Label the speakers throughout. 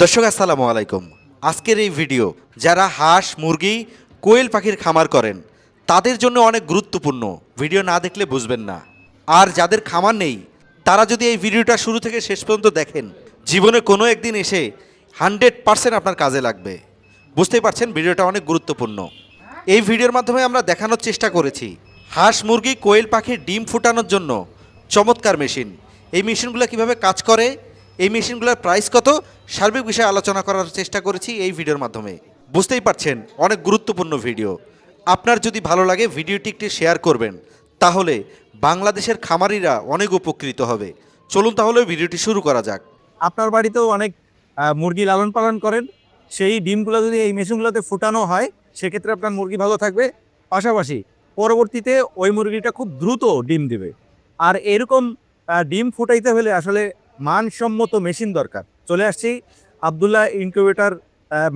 Speaker 1: দর্শক, আসসালামু আলাইকুম। আজকের এই ভিডিও, যারা হাঁস, মুরগি, কোয়েল পাখির খামার করেন, তাদের জন্য অনেক গুরুত্বপূর্ণ। ভিডিও না দেখলে বুঝবেন না। আর যাদের খামার নেই, তারা যদি এই ভিডিওটা শুরু থেকে শেষ পর্যন্ত দেখেন, জীবনে কোনো একদিন এসে হান্ড্রেড পার্সেন্ট আপনার কাজে লাগবে। বুঝতেই পারছেন, ভিডিওটা অনেক গুরুত্বপূর্ণ। এই ভিডিওর মাধ্যমে আমরা দেখানোর চেষ্টা করেছি, হাঁস, মুরগি, কোয়েল পাখির ডিম ফুটানোর জন্য চমৎকার মেশিন। এই মেশিনগুলো কীভাবে কাজ করে এই মেশিনগুলোর প্রাইস কত? সার্বিক বিষয়ে আলোচনা করার চেষ্টা করেছি এই ভিডিওর মাধ্যমে। বুঝতেই পারছেন, অনেক গুরুত্বপূর্ণ ভিডিও। আপনার যদি ভালো লাগে ভিডিওটি একটি শেয়ার করবেন, তাহলে বাংলাদেশের খামারিরা অনেক উপকৃত হবে। চলুন তাহলে ভিডিওটি শুরু করা যাক।
Speaker 2: আপনার বাড়িতেও অনেক মুরগি লালন পালন করেন। সেই ডিমগুলো যদি এই মেশিনগুলোতে ফুটানো হয়, সেক্ষেত্রে আপনার মুরগি ভালো থাকবে। পাশাপাশি পরবর্তীতে ওই মুরগিটা খুব দ্রুত ডিম দেবে। আর এরকম ডিম ফুটাইতে হলে আসলে মানসম্মত মেশিন দরকার। চলে আসছি আবদুল্লাহ ইনকিউবেটর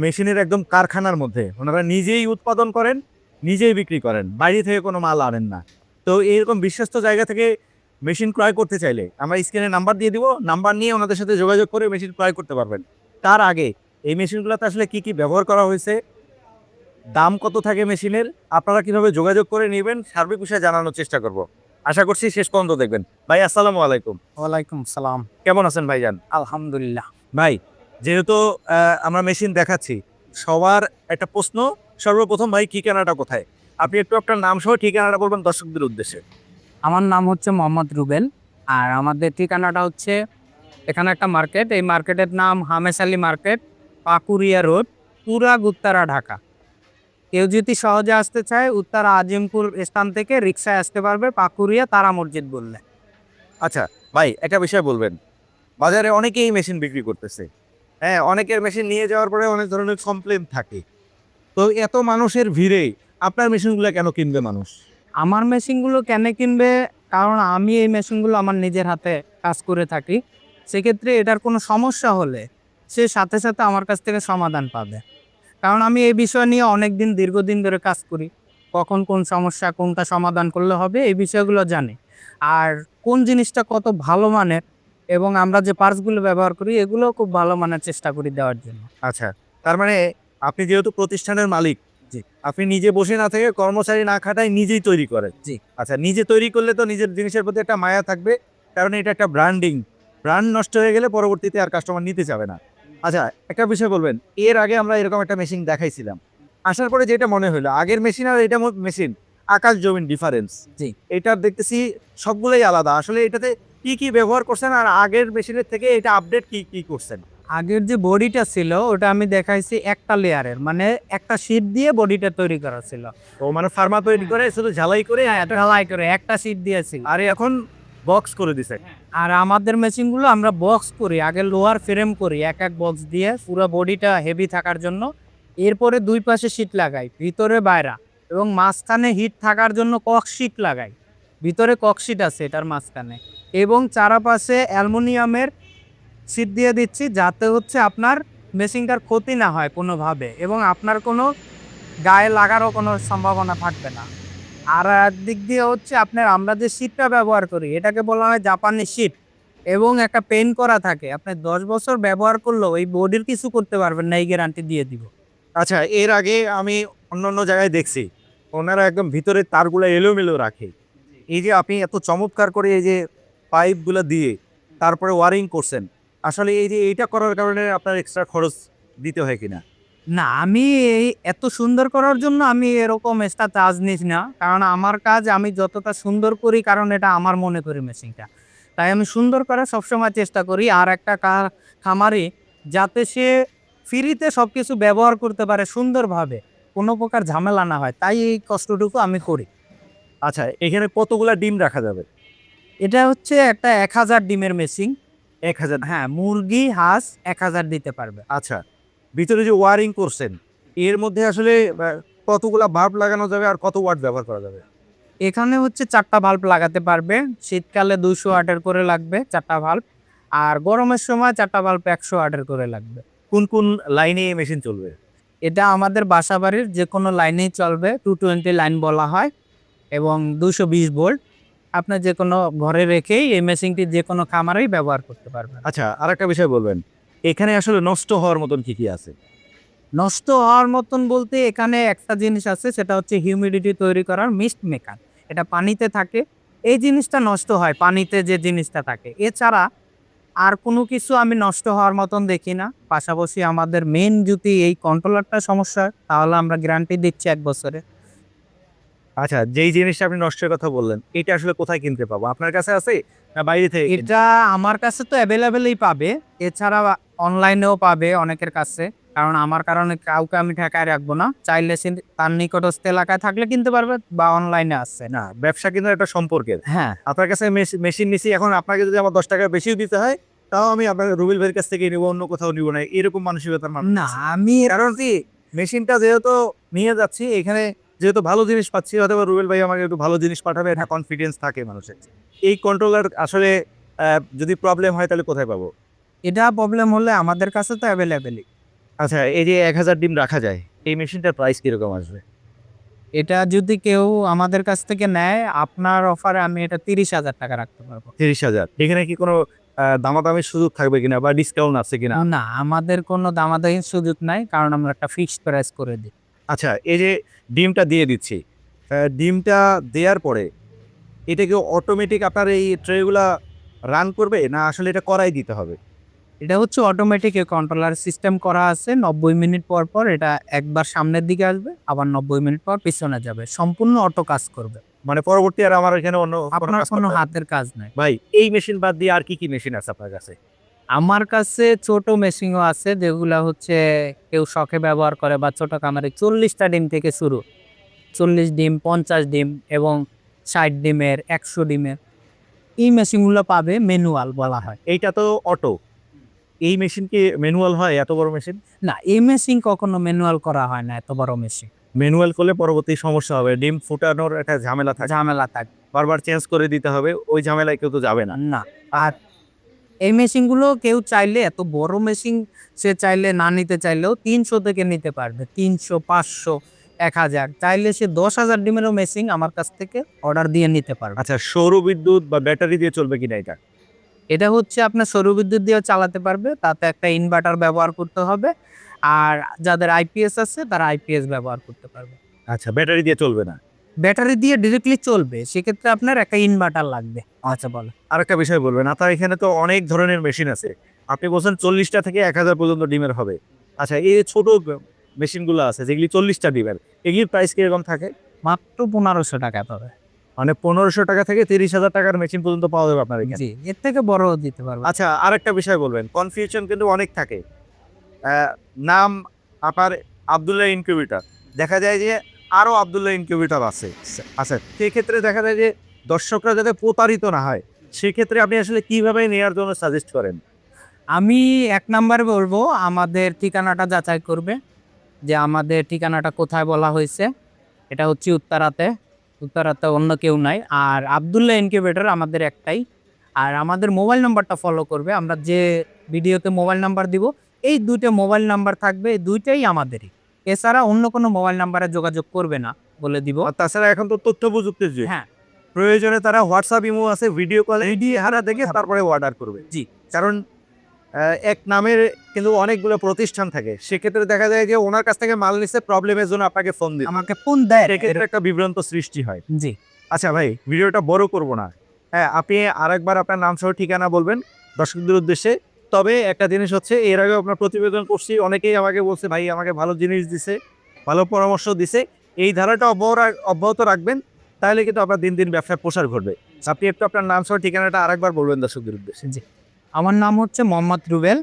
Speaker 2: মেশিনের একদম কারখানার মধ্যে। ওনারা নিজেই উৎপাদন করেন, নিজেই বিক্রি করেন। বাইরে থেকে কোনো মাল আনেন না। তো এরকম বিশ্বস্ত জায়গা থেকে মেশিন ক্রয় করতে চাইলে আমরা স্ক্রিনে নাম্বার দিয়ে দিব। নাম্বার নিয়ে ওনাদের সাথে যোগাযোগ করে মেশিন ক্রয় করতে পারবেন। তার আগে এই মেশিনগুলোতে আসলে কি কি ব্যবহার করা হয়েছে, দাম কত থাকে মেশিনের, আপনারা কীভাবে যোগাযোগ করে নেবেন, সার্বিক বিষয়ে জানানোর চেষ্টা করব। আশা করছি শেষ পর্যন্ত দেখবেন। ভাই আসসালামু আলাইকুম।
Speaker 3: ওয়ালাইকুম সালাম।
Speaker 2: কেমন আছেন ভাইজান?
Speaker 3: আলহামদুলিল্লাহ।
Speaker 2: ভাই যেহেতু আমরা মেশিন দেখাচ্ছি সবার একটা প্রশ্ন সর্বপ্রথম ভাই ঠিকানাটা কোথায়? আপনি একটু আপনার নাম সহ ঠিকানাটা বলবেন দর্শকদের উদ্দেশ্যে।
Speaker 3: আমার নাম হচ্ছে মোহাম্মদ রুবেল আর আমাদের ঠিকানাটা হচ্ছে এখানে একটা মার্কেট। এই মার্কেটের নাম হামেশ আলী মার্কেট পাকুরিয়া রোড পুরা গুত্তারা ঢাকা। কেউ যদি সহজে আসতে চায় উত্তরা আজিমপুর স্থান থেকে রিক্সায় আসতে পারবে পাকুরিয়া তারা মসজিদ বললে।
Speaker 2: আচ্ছা ভাই একটা বিষয় বলবেন। বাজারে অনেকেই মেশিন বিক্রি করতেছে। হ্যাঁ অনেকের মেশিন নিয়ে যাওয়ার পরে অনেক ধরনের কমপ্লেন থাকে। তো এত মানুষের ভিড়ে আপনার মেশিনগুলো কেন কিনবে মানুষ?
Speaker 3: আমার মেশিনগুলো কেন কিনবে? কারণ আমি এই মেশিনগুলো আমার নিজের হাতে কাজ করে থাকি। সেক্ষেত্রে এটার কোনো সমস্যা হলে সে সাথে সাথে আমার কাছ থেকে সমাধান পাবে। কারণ আমি এই বিষয় নিয়ে অনেক দিন দীর্ঘদিন ধরে কাজ করি। কখন কোন সমস্যা কোনটা সমাধান করলে হবে এই বিষয়গুলো জানি। আর কোন জিনিসটা কত ভালো মানের এবং আমরা যে পার্টসগুলো ব্যবহার করি এগুলো খুব ভালো মানের চেষ্টা করি দেওয়ার জন্য।
Speaker 2: আচ্ছা তার মানে আপনি যেহেতু প্রতিষ্ঠানের মালিক
Speaker 3: জি।
Speaker 2: আপনি নিজে বসে না থেকে কর্মচারী না খাটাই নিজেই তৈরি করেন।
Speaker 3: জি।
Speaker 2: আচ্ছা নিজে তৈরি করলে তো নিজের জিনিসের প্রতি একটা মায়া থাকবে কারণ এটা একটা ব্র্যান্ডিং ব্র্যান্ড নষ্ট হয়ে গেলে পরবর্তীতে আর কাস্টমার নিতে যাবে না। আচ্ছা একটা বিষয় বলবেন এর আগে আমরা এরকম একটা মেশিন দেখাইছিলাম। আসার পরে যেটা মনে হলো আগের মেশিন আর এটা মেশিন আকাশ জমিন ডিফারেন্স
Speaker 3: জি।
Speaker 2: এটার দেখতেছি সবগুলোই আলাদা। আসলে এটাতে কি কি ব্যবহার করছেন আর আগের মেশিনের থেকে এটা আপডেট কি কি করছেন?
Speaker 3: আগের যে বডিটা ছিল ওটা আমি দেখাইছি একটা লেয়ারের মানে একটা শীট দিয়ে বডিটা তৈরি করা ছিল।
Speaker 2: ও মানে ফার্মা তৈরি করে শুধু ঝালাই করে?
Speaker 3: হ্যাঁ ঢালাই করে একটা শীট দিয়েছি
Speaker 2: আর এখন বক্স করে দিছে।
Speaker 3: আর আমাদের মেশিনগুলো আমরা বক্স করি, আগে লোয়ার ফ্রেম করি, এক এক বক্স দিয়ে পুরো বডিটা হেভি থাকার জন্য। এরপরে দুই পাশে শীট লাগাই, ভিতরে বাইরা। এবং মাঝখানে হিট থাকার জন্য কক শীট লাগাই। ভিতরে কক শীট আছে এটার মাঝখানে। এবং চারাপাশে অ্যালুমিনিয়ামের শীট দিয়ে দিচ্ছি যাতে হচ্ছে আপনার মেশিনটার ক্ষতি না হয় কোনোভাবে। এবং আপনার কোনো গায়ে লাগারও কোনো সম্ভাবনা থাকবে না। আর একদিক দিয়ে হচ্ছে আপনার আমরা যে শীটটা ব্যবহার করি, এটাকে বলা হয় জাপানি শীট এবং একটা পেন করা থাকে। আপনি দশ বছর ব্যবহার করলেও এই বডির কিছু করতে পারবেন না, এই গ্যারান্টি দিয়ে দিব।
Speaker 2: আচ্ছা এর আগে আমি অন্য অন্য জায়গায় দেখছি, ওনারা একদম ভিতরে তারগুলো এলোমেলো রাখে। এই যে আপনি এত চমৎকার করে এই যে পাইপগুলো দিয়ে তারপরে ওয়ারিং করছেন, আসলে এই যে এইটা করার কারণে আপনার এক্সট্রা খরচ দিতে হয় কিনা?
Speaker 3: না আমি এই এত সুন্দর করার জন্য আমি এরকম এক্সট্রা চার্জ নিস না। কারণ আমার কাজ আমি যতটা সুন্দর করি কারণ এটা আমার মনে করি মেশিনটা। তাই আমি সুন্দর করার সবসময় চেষ্টা করি। আর একটা খামারি যাতে সে ফ্রিতে সব কিছু ব্যবহার করতে পারে সুন্দরভাবে কোনো প্রকার ঝামেলা না হয়। তাই এই কষ্টটুকু আমি করি।
Speaker 2: আচ্ছা এখানে কতগুলা ডিম রাখা যাবে?
Speaker 3: এটা হচ্ছে একটা এক হাজার ডিমের মেশিন।
Speaker 2: এক হাজার?
Speaker 3: হ্যাঁ মুরগি হাঁস এক হাজার দিতে পারবে।
Speaker 2: আচ্ছা। ভিতরে যে ওয়ারিং করছেন এর মধ্যে আসলে কতগুলো বাল্ব লাগানো যাবে আর কত ওয়াট ব্যবহার করা যাবে?
Speaker 3: এখানে হচ্ছে চারটা বাল্ব লাগাতে পারবে। শীতকালে দুশো ওয়াটের করে লাগবে চারটা ভাল্ব আর গরমের সময় চারটা বাল্ব একশো ওয়াটের করে লাগবে।
Speaker 2: কোন কোন লাইনে এই মেশিন চলবে?
Speaker 3: এটা আমাদের বাসা বাড়ির যে কোনো লাইনেই চলবে টু টোয়েন্টি লাইন বলা হয় এবং দুশো বিশ ভোল্ট আপনি যে কোনো ঘরে রেখেই এই মেশিনটি যে কোনো খামারেই ব্যবহার করতে পারবেন।
Speaker 2: আচ্ছা আর একটা বিষয় বলবেন। এখানে আসলে নষ্ট হওয়ার মতন কি কি আছে?
Speaker 3: নষ্ট হওয়ার মতন বলতে এখানে একটা জিনিস আছে সেটা হচ্ছে হিউমিডিটি তৈরি করার মিস্ট মেকার এটা পানিতে থাকে। এই জিনিসটা নষ্ট হয় পানিতে যে জিনিসটা থাকে। এছাড়া আর কোনো কিছু আমি নষ্ট হওয়ার মতন দেখি না। পাশাপাশি আমাদের মেন যদি এই কন্ট্রোলারটা সমস্যা হয় তাহলে আমরা গ্যারান্টি দিচ্ছি এক বছরে।
Speaker 2: আচ্ছা যেই জিনিসটা আপনি নষ্টের কথা বললেন এটা আসলে কোথায় কিনতে পাবো? আপনার কাছে আছে না বাইরে থেকে
Speaker 3: এটা আমার কাছে তো অ্যাভেলেবেলই পাবে। এছাড়া অনলাইনেও পাবে অনেকের কাছে। কারণ আমার কারণে কাউকে আমি ঠেকায় রাখব না। চাইলে সে তার নিকটস্থ এলাকায় থাকলে কিনতে পারবে বা অনলাইনে আসছে
Speaker 2: না ব্যবসা কিন্তু একটা সম্পর্কের।
Speaker 3: হ্যাঁ।
Speaker 2: আপনার কাছে মেশিন নিছি এখন আপনাকে যদি আমার দশ টাকা বেশিও দিতে হয় তাও আমি আপনার রুবেল ভাইয়ের কাছ থেকে নিবো অন্য কোথাও নিবো না। এরকম মানসিকতার মানুষ
Speaker 3: না আমি
Speaker 2: কারণ কি মেশিনটা যেহেতু নিয়ে যাচ্ছি এখানে যেহেতু ভালো জিনিস পাচ্ছি হয়তো বা রুবেল ভাই আমাকে একটু ভালো জিনিস পাঠাবে একটা কনফিডেন্স থাকে মানুষের। এই কন্ট্রোলার আসলে যদি প্রবলেম হয় তাহলে কোথায় পাবো?
Speaker 3: এটা প্রবলেম হলে আমাদের কাছে তো অ্যাভেলেবেলই
Speaker 2: আচ্ছা এই যে এক হাজার ডিম রাখা যায় এই মেশিনটার প্রাইস কীরকম আসবে?
Speaker 3: এটা যদি কেউ আমাদের কাছ থেকে নেয় আপনার অফারে আমি এটা তিরিশ হাজার টাকা রাখতে পারব।
Speaker 2: তিরিশ হাজার। এখানে কি কোনো দামাদামির সুযোগ থাকবে কিনা বা ডিসকাউন্ট আছে কিনা?
Speaker 3: না আমাদের কোনো দামাদামির সুযোগ নাই কারণ আমরা একটা ফিক্সড প্রাইস করে দিই।
Speaker 2: আচ্ছা এই যে ডিমটা দিয়ে দিচ্ছি ডিমটা দেওয়ার পরে এটা কি অটোমেটিক আপনার এই ট্রেগুলা রান করবে না আসলে এটা করাই দিতে হবে?
Speaker 3: এটা হচ্ছে অটোমেটিক কন্ট্রোলার সিস্টেম করা আছে নব্বই মিনিট পর পর এটা একবার সামনের দিকে আসবে আবার নব্বই মিনিট পর পিছনে যাবে। সম্পূর্ণ অটো কাজ করবে।
Speaker 2: মানে পরবর্তী আর আমার এখানে অন্য কোনো
Speaker 3: আপনার কোনো? হাতের কাজ নাই।
Speaker 2: ভাই এই মেশিন বাদ দিয়ে আর কি কি মেশিন আছে আপনার কাছে?
Speaker 3: আমার কাছে ছোট মেশিনও আছে যেগুলা হচ্ছে কেউ শখে ব্যবহার করে বা ছোট কামারে চল্লিশটা ডিম থেকে শুরু। চল্লিশ ডিম পঞ্চাশ ডিম এবং ষাট ডিমের একশো ডিমের। এই মেশিনগুলো পাবে ম্যানুয়াল বলা হয়।
Speaker 2: এইটা তো অটো এই মেশিন কি ম্যানুয়াল হয় এত বড় মেশিন
Speaker 3: না এই মেশিন কখনো ম্যানুয়াল করা হয় না এত বড় মেশিন
Speaker 2: ম্যানুয়াল করলে পরবর্তী সমস্যা হবে ডিম ফুটানোর একটা ঝামেলা থাকে।
Speaker 3: ঝামেলা থাকে।
Speaker 2: বারবার চেঞ্জ করে দিতে হবে ওই ঝামেলায় কেউ তো যাবে না।
Speaker 3: না আর এই মেশিনগুলো কেউ চাইলে এত বড় মেশিন সে চাইলে না নিতে চাইলেও তিনশো থেকে নিতে পারবে তিনশো পাঁচশো এক হাজার। চাইলে সে দশ হাজার ডিমেরও মেশিন আমার কাছ থেকে অর্ডার দিয়ে নিতে পারবে।
Speaker 2: আচ্ছা সৌর বিদ্যুৎ বা ব্যাটারি দিয়ে চলবে কিনা এটা?
Speaker 3: এটা হচ্ছে আপনার সৌরবিদ্যুৎ দিয়েও চালাতে পারবে তাতে একটা ইনভার্টার ব্যবহার করতে হবে আর যাদের আইপিএস আছে তারা আইপিএস ব্যবহার করতে পারবে।
Speaker 2: আচ্ছা ব্যাটারি দিয়ে চলবে না?
Speaker 3: ব্যাটারি দিয়ে ডিরেক্টলি চলবে সেক্ষেত্রে আপনার একটা ইনভার্টার লাগবে। আচ্ছা বলো।
Speaker 2: আর একটা বিষয় বলবেন আপনার এখানে তো অনেক ধরনের মেশিন আছে। আপনি বলছেন চল্লিশটা থেকে এক হাজার পর্যন্ত ডিমের হবে। আচ্ছা এই ছোট মেশিনগুলো আছে যেগুলি চল্লিশটা ডিমের এগুলির প্রাইস কীরকম থাকে?
Speaker 3: মাত্র পনেরোশো টাকা পাবে
Speaker 2: মানে পনেরোশো টাকা থেকে তিরিশ হাজার টাকার মেশিন পর্যন্ত পাওয়া যাবে আপনার এখানে।
Speaker 3: জি এর থেকে বড় দিতে পারবে
Speaker 2: আচ্ছা আর একটা বিষয় বলবেন। কনফিউশন কিন্তু অনেক থাকে। নাম আপনার আবদুল্লাহ ইনকিউবেটার দেখা যায় যে আরও আবদুল্লাহ ইনকিউবেটার আছে আচ্ছা সেক্ষেত্রে দেখা যায় যে দর্শকরা যাতে প্রতারিত না হয় সেক্ষেত্রে আপনি আসলে কীভাবে নেওয়ার জন্য সাজেস্ট করেন?
Speaker 3: আমি এক নাম্বারে বলব আমাদের ঠিকানাটা যাচাই করবে যে আমাদের ঠিকানাটা কোথায় বলা হয়েছে। এটা হচ্ছে উত্তরাতে। উত্তরাতে অন্য কেউ নাই। আর আবদুল্লাহ ইনকিউবেটর আমাদের একটাই। আর আমাদের মোবাইল নাম্বারটা ফলো করবে। আমরা যে ভিডিওতে মোবাইল নাম্বার দিব এই দুইটা মোবাইল নাম্বার থাকবে দুইটাই আমাদেরই। এছাড়া অন্য কোনো মোবাইল নাম্বারে যোগাযোগ করবে না বলে দিব।
Speaker 2: তাছাড়া এখন তো তথ্য প্রযুক্তির যুগ।
Speaker 3: হ্যাঁ।
Speaker 2: প্রয়োজনে তারা হোয়াটসঅ্যাপ ইমো আছে ভিডিও কল ভিডিও হারা দেখে তারপরে অর্ডার করবে।
Speaker 3: জি।
Speaker 2: কারণ এক নামের কিন্তু অনেকগুলো প্রতিষ্ঠান থাকে। সেক্ষেত্রে দেখা যায় যে ওনার কাছ থেকে মাল নিচ্ছে প্রবলেমের জন্য আপনাকে ফোন দিচ্ছে
Speaker 3: আমাকে ফোন দেয়।
Speaker 2: সেক্ষেত্রে একটা বিভ্রান্ত সৃষ্টি হয়।
Speaker 3: জি।
Speaker 2: আচ্ছা ভাই ভিডিওটা বড় করব না। হ্যাঁ আপনি আরেকবার আপনার নাম সহ ঠিকানা বলবেন দর্শকদের উদ্দেশ্যে। তবে একটা জিনিস হচ্ছে এর আগে আপনার প্রতিবেদন করছি অনেকেই আমাকে বলছে ভাই আমাকে ভালো জিনিস দিছে ভালো পরামর্শ দিছে। এই ধারাটা অব্যাহত রাখবেন তাহলে কিন্তু আপনার দিন দিন ব্যবসায় প্রসার ঘটবে। আপনি একটু আপনার নাম সহ ঠিকানাটা আরেকবার বলবেন দর্শকদের উদ্দেশ্যে।
Speaker 3: আমার নাম হচ্ছে মোহাম্মদ রুবেল।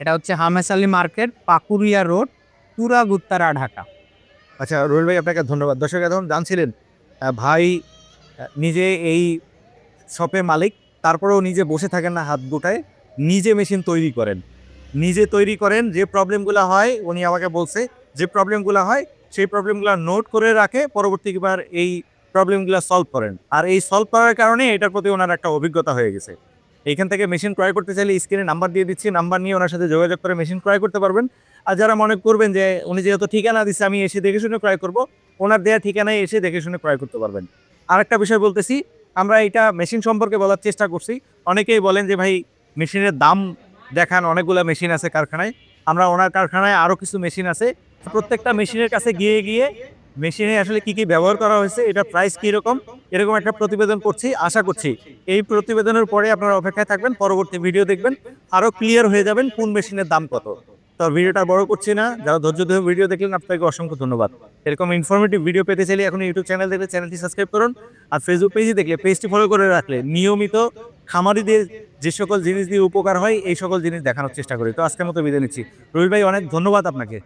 Speaker 3: এটা হচ্ছে James Ali market Pakuria road তুরা গুত্তারা ঢাকা
Speaker 2: আচ্ছা রোহিল ভাই, আপনাকে ধন্যবাদ। দর্শক এখন জানছিলেন ভাই নিজে এই শপের মালিক, তারপরেও নিজে বসে থাকেন না হাত গোটায়, নিজে মেশিন তৈরি করেন। নিজে তৈরি করেন, যে প্রবলেমগুলো হয়, উনি আমাকে বলছে, যে প্রবলেমগুলো হয়, সেই প্রবলেমগুলো নোট করে রাখে পরবর্তীবার এই প্রবলেমগুলো সলভ করেন। আর এই সলভ করার কারণে এটার প্রতি ওনার একটা অভিজ্ঞতা হয়ে গেছে। এইখান থেকে মেশিন ক্রয় করতে চাইলে স্ক্রিনে নাম্বার দিয়ে দিচ্ছি নাম্বার নিয়ে ওনার সাথে যোগাযোগ করে মেশিন ক্রয় করতে পারবেন। আর যারা মনে করবেন যে উনি যেহেতু ঠিকানা দিচ্ছে, আমি এসে দেখে শুনে ক্রয় করব, ওনার দেওয়া ঠিকানায় এসে দেখে শুনে ক্রয় করতে পারবেন। আরেকটা বিষয় বলতেছি, আমরা এটা মেশিন সম্পর্কে বলার চেষ্টা করছি। অনেকেই বলেন যে, ভাই মেশিনের দাম দেখান, অনেকগুলো মেশিন আছে কারখানায়। আমরা ওনার কারখানায় আরও কিছু মেশিন আছে। প্রত্যেকটা মেশিনের কাছে গিয়ে গিয়ে মেশিনে আসলে কি কি ব্যবহার করা হয়েছে এটা প্রাইস কীরকম, এরকম একটা প্রতিবেদন করছি, আশা করছি। এই প্রতিবেদনের পরে আপনারা অপেক্ষায় থাকবেন, পরবর্তী ভিডিও দেখবেন আরও ক্লিয়ার হয়ে যাবেন কোন মেশিনের দাম কত। তো ভিডিওটা বড় করছি না, যারা ধৈর্য ধরে ভিডিও দেখলেন, আপনাকে অসংখ্য ধন্যবাদ। এরকম ইনফরমেটিভ ভিডিও পেতে চাইলে এখন ইউটিউব চ্যানেল দেখলে চ্যানেলটি সাবস্ক্রাইব করুন, আর ফেসবুক পেজে দেখলে পেজটি ফলো করে রাখলে নিয়মিত খামারিদের যে সকল জিনিস দিয়ে উপকার হয়, এই সকল জিনিস দেখানোর চেষ্টা করি। তো আজকের মতো বিদায় নিচ্ছি। রবি ভাই, অনেক ধন্যবাদ আপনাকে।